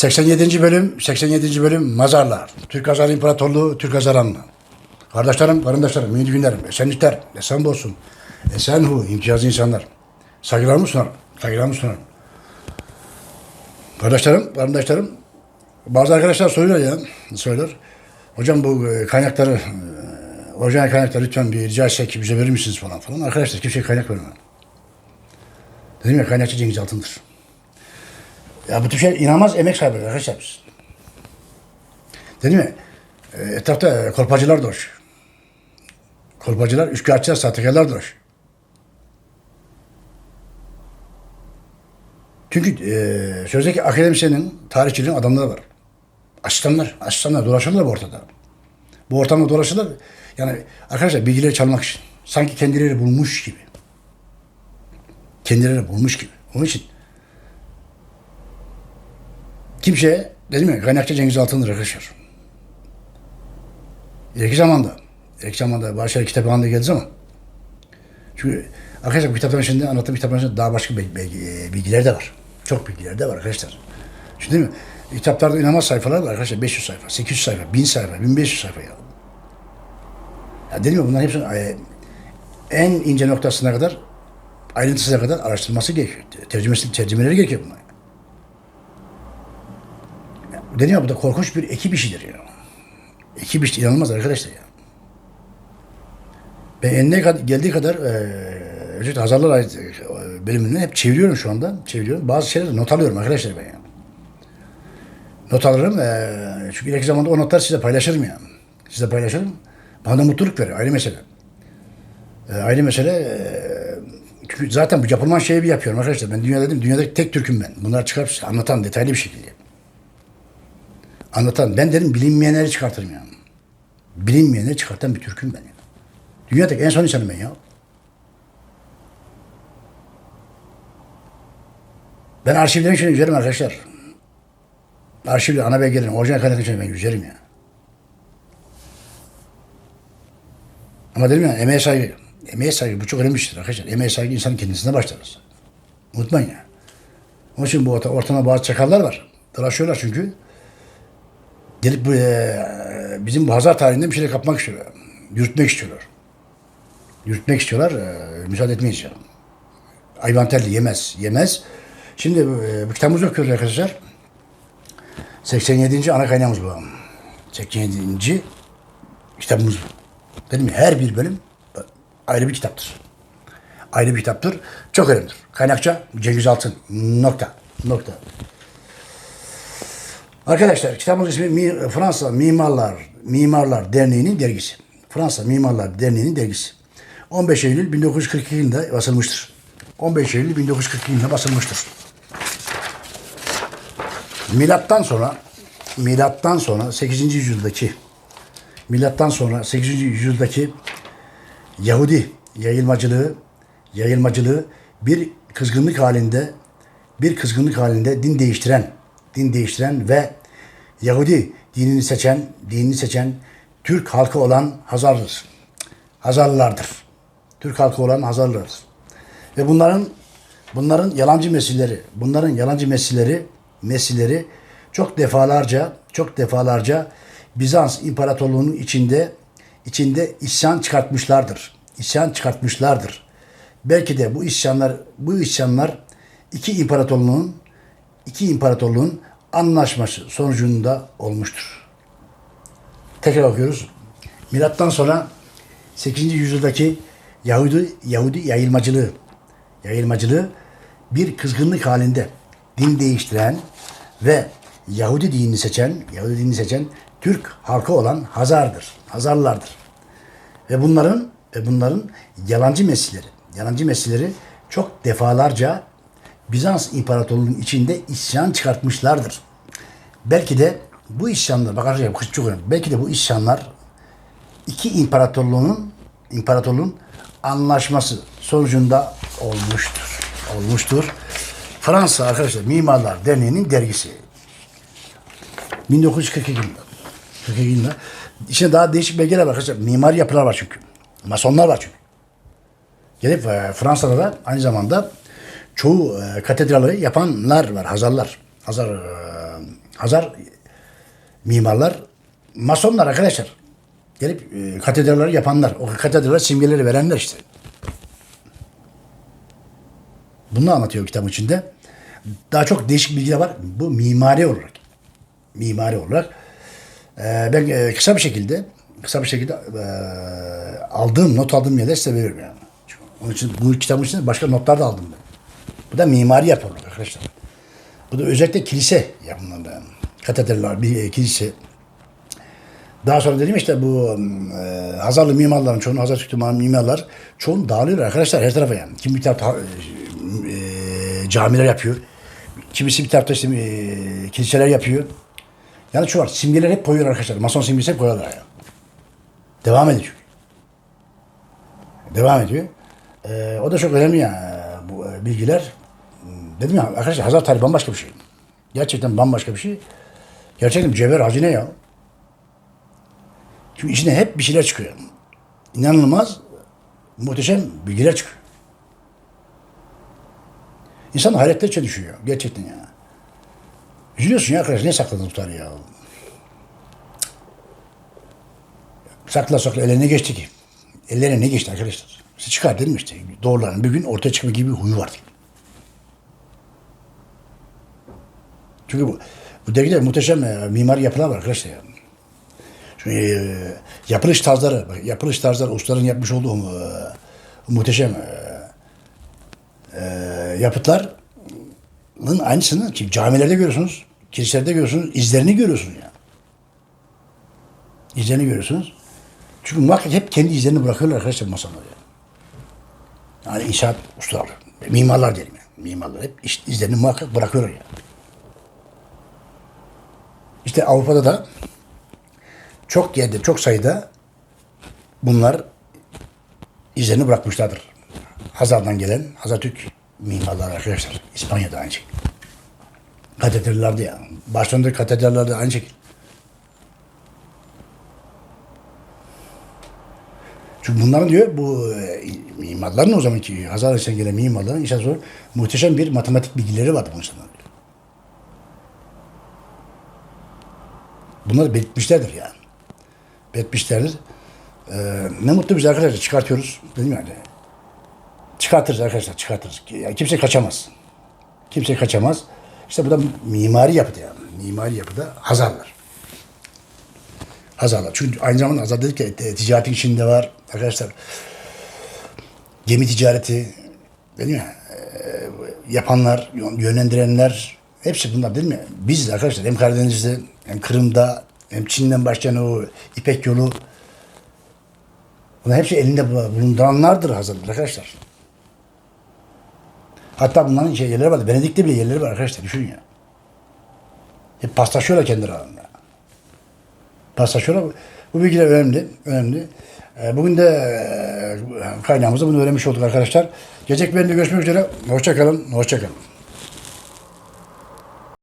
87. bölüm, 87. bölüm Mazarlar. Türk Hazar İmparatorluğu, Türk Hazar Hanlığı. Kardeşlerim, karındaşlarım, iyi günlerim, esenlikler, esen olsun. Esen hu, imtiyazlı insanlar. Saygılarımı sunarım, saygılarımı sunarım. Kardeşlerim, karındaşlarım, bazı arkadaşlar soruyor ya, soruyor. Hocam bu e, kaynakları, e, orijinal kaynakları lütfen bir rica etsek bize verir misiniz falan falan. Arkadaşlar kimseye kaynak vermem. Dedim ya kaynakçı Cengiz Altın'dır. Ya bu tür şey inanılmaz emek sahibi arkadaşlar biz. Dedim ya e, etrafta e, kolpacılar doş. Kolpacılar, üçkağıtçılar, sahtekarlar doş. Çünkü e, sözdeki akademisyenin, tarihçinin adamları var. Asistanlar, asistanlar dolaşırlar bu ortada. Bu ortamda dolaşırlar. Yani arkadaşlar bilgileri çalmak için. Sanki kendileri bulmuş gibi. Kendileri bulmuş gibi. Onun için kimse dedim ya kaynakçı Cengiz Altın'dır arkadaşlar. İleriki zamanda, ileriki zamanda Bahçeli kitaphanede geldiği zaman çünkü arkadaşlar bu kitapların içinde anlattığım kitapların içinde daha başka bilgi- bilgiler de var. Çok bilgiler de var arkadaşlar. Şimdi değil mi? Kitaplarda inanılmaz sayfalar var arkadaşlar. 500 sayfa, 800 sayfa, 1000 sayfa, 1500 sayfa ya. Ya dedim ya bunların hepsinin e, en ince noktasına kadar ayrıntısına kadar araştırması gerekiyor. Tercümesi, tercümeleri gerekiyor bunlar. Ya bu da korkunç bir ekip işidir ya. Ekip işi inanılmaz arkadaşlar ya. Ben eline kad- geldiği kadar e, Hazarlar ait bölümünü hep çeviriyorum şu anda. Çeviriyorum. Bazı şeyleri not alıyorum arkadaşlar ben ya. Not alırım. E, çünkü ileriki zamanda o notları size paylaşırım ya. Size paylaşırım. Bana da mutluluk verir. Ayrı mesele. E, ayrı mesele. E, çünkü zaten bu yapılman şeyi bir yapıyorum arkadaşlar. Ben dünyada dedim, dünyadaki tek Türk'üm ben. Bunları çıkarıp anlatan detaylı bir şekilde. Anlatan. Ben dedim bilinmeyenleri çıkartırım yani. Bilinmeyenleri çıkartan bir Türk'üm ben ya. Dünyadaki en son insanım ben ya. Ben arşivlerin içine yüzerim arkadaşlar. Arşivle ana belgelerin, orijinal kaynakların içine ben yüzerim ya. Ama dedim ya emeğe saygı. Emeğe saygı bu çok önemli bir şeydir arkadaşlar. Emeğe saygı insanın kendisine başlarız. Unutmayın ya. Onun için bu orta- ortamda bazı çakallar var. Dolaşıyorlar çünkü. Gelip e, bizim bu Hazar tarihinde bir şeyler kapmak istiyorlar. Yürütmek istiyorlar. Yürütmek istiyorlar. E, müsaade ya. Ayvan telli yemez. Yemez. Şimdi e, bu kitabımızı okuyoruz arkadaşlar. 87. ana kaynağımız bu. 87. kitabımız bu. Dedim ya her bir bölüm ayrı bir kitaptır. Ayrı bir kitaptır. Çok önemlidir. Kaynakça Cengiz Altın. Nokta. Nokta. Arkadaşlar kitabımız ismi Mi- Fransa Mimarlar Mimarlar Derneği'nin dergisi. Fransa Mimarlar Derneği'nin dergisi. 15 Eylül 1942 yılında basılmıştır. 15 Eylül 1942 yılında basılmıştır. Milattan sonra milattan sonra 8. yüzyıldaki milattan sonra 8. yüzyıldaki Yahudi yayılmacılığı yayılmacılığı bir kızgınlık halinde bir kızgınlık halinde din değiştiren din değiştiren ve Yahudi dinini seçen dinini seçen Türk halkı olan Hazardır. Hazarlılardır. Türk halkı olan Hazarlılardır. Ve bunların bunların yalancı mesilleri, bunların yalancı mesilleri, mesilleri çok defalarca, çok defalarca Bizans İmparatorluğu'nun içinde içinde isyan çıkartmışlardır. İsyan çıkartmışlardır. Belki de bu isyanlar bu isyanlar iki imparatorluğun iki imparatorluğun anlaşması sonucunda olmuştur. Tekrar okuyoruz. Milattan sonra 8. yüzyıldaki Yahudi Yahudi yayılmacılığı yayılmacılığı bir kızgınlık halinde din değiştiren ve Yahudi dinini seçen, Yahudi dinini seçen Türk halkı olan Hazardır. Hazarlardır. Ve bunların ve bunların yalancı mesilleri, yalancı mesilleri çok defalarca Bizans İmparatorluğu'nun içinde isyan çıkartmışlardır. Belki de bu isyanlar, bak arkadaşlar çok önemli. Belki de bu isyanlar iki imparatorluğun imparatorluğun anlaşması sonucunda olmuştur. Olmuştur. Fransa arkadaşlar Mimarlar Derneği'nin dergisi. 1942 yılında. 42 yılında. İçinde daha değişik belgeler var arkadaşlar. Mimari yapılar var çünkü. Masonlar var çünkü. Gelip e, Fransa'da da aynı zamanda çoğu e, katedralı yapanlar var. Hazarlar. Hazar, e, Hazar mimarlar masonlar arkadaşlar. Gelip e, yapanlar. O katedrallara simgeleri verenler işte. Bunu anlatıyor kitabın içinde. Daha çok değişik bilgiler var. Bu mimari olarak. Mimari olarak. Ee, ben e, kısa bir şekilde kısa bir şekilde e, aldığım, not aldığım yerler size veriyorum yani. Onun için bu kitabın içinde başka notlar da aldım ben. Bu da mimari yapı olarak arkadaşlar. Bu da özellikle kilise yapımında. Katedraller, bir e, kilise. Daha sonra dedim işte bu e, Hazarlı mimarların çoğunu Hazar Türk mimarlar çoğunu dağılıyor arkadaşlar her tarafa yani. Kim bir tarafta e, camiler yapıyor. Kimisi bir tarafta işte e, kiliseler yapıyor. Yani şu var simgeler hep koyuyor arkadaşlar. Mason simgesi hep koyuyorlar yani. Devam ediyor. Devam ediyor. E, o da çok önemli yani bu e, bilgiler. Dedim ya arkadaşlar Hazar tarihi bambaşka bir şey. Gerçekten bambaşka bir şey. Gerçekten cevher hazine ya. Çünkü içine hep bir şeyler çıkıyor. İnanılmaz, muhteşem bilgiler çıkıyor. İnsan hayretler içine düşüyor. Gerçekten ya. Üzülüyorsun ya arkadaş. Niye sakladın bu tarihi ya? Sakla sakla. Ellerine geçti ki. Ellerine ne geçti arkadaşlar? İşte çıkar dedim işte. Doğruların bir gün ortaya çıkma gibi bir huyu vardı. Çünkü bu, bu dergide muhteşem e, mimari yapılar var arkadaşlar. Yani. Çünkü e, yapılış tarzları, bak, yapılış tarzları ustaların yapmış olduğu e, muhteşem e, e, yapıtların aynısını ki camilerde görüyorsunuz, kiliselerde görüyorsunuz, izlerini görüyorsunuz yani. İzlerini görüyorsunuz. Çünkü muhakkak hep kendi izlerini bırakıyorlar arkadaşlar masalara. Yani. yani inşaat ustaları, mimarlar diyelim yani. Mimarlar hep izlerini muhakkak bırakıyorlar yani. İşte Avrupa'da da çok yerde, çok sayıda bunlar izlerini bırakmışlardır. Hazar'dan gelen Hazartürk mimarlar arkadaşlar. İspanya'da aynı şekilde. Katedrallerde ya. Barcelona'daki katedrallerde aynı şekilde. Çünkü bunların diyor bu e, mimarların o zamanki Hazar için gelen mimarların zor muhteşem bir matematik bilgileri vardı bu insanların. Bunları belirtmişlerdir yani. Belirtmişlerdir. Ee, ne mutlu biz arkadaşlar çıkartıyoruz. Dedim yani. Çıkartırız arkadaşlar çıkartırız. Yani kimse kaçamaz. Kimse kaçamaz. İşte bu da mimari yapıda yani. Mimari yapıda Hazarlar. Hazarlar. Çünkü aynı zamanda Hazar dedik ya e, ticaretin içinde var arkadaşlar. Gemi ticareti dedim ya e, yapanlar, yönlendirenler hepsi bunlar değil mi? Biz arkadaşlar hem Karadeniz'de hem Kırım'da hem Çin'den başlayan o İpek yolu bunlar hepsi elinde bulunduranlardır Hazarlar arkadaşlar. Hatta bunların şey yerleri vardı. Venedik'te bile yerleri var arkadaşlar. Düşünün ya. Hep paslaşıyorlar kendi aralarında. Paslaşıyorlar. Bu bilgiler önemli. Önemli. Ee, Bugün de e, kaynağımızda bunu öğrenmiş olduk arkadaşlar. Gelecek bölümde görüşmek üzere. Hoşçakalın. Hoşçakalın.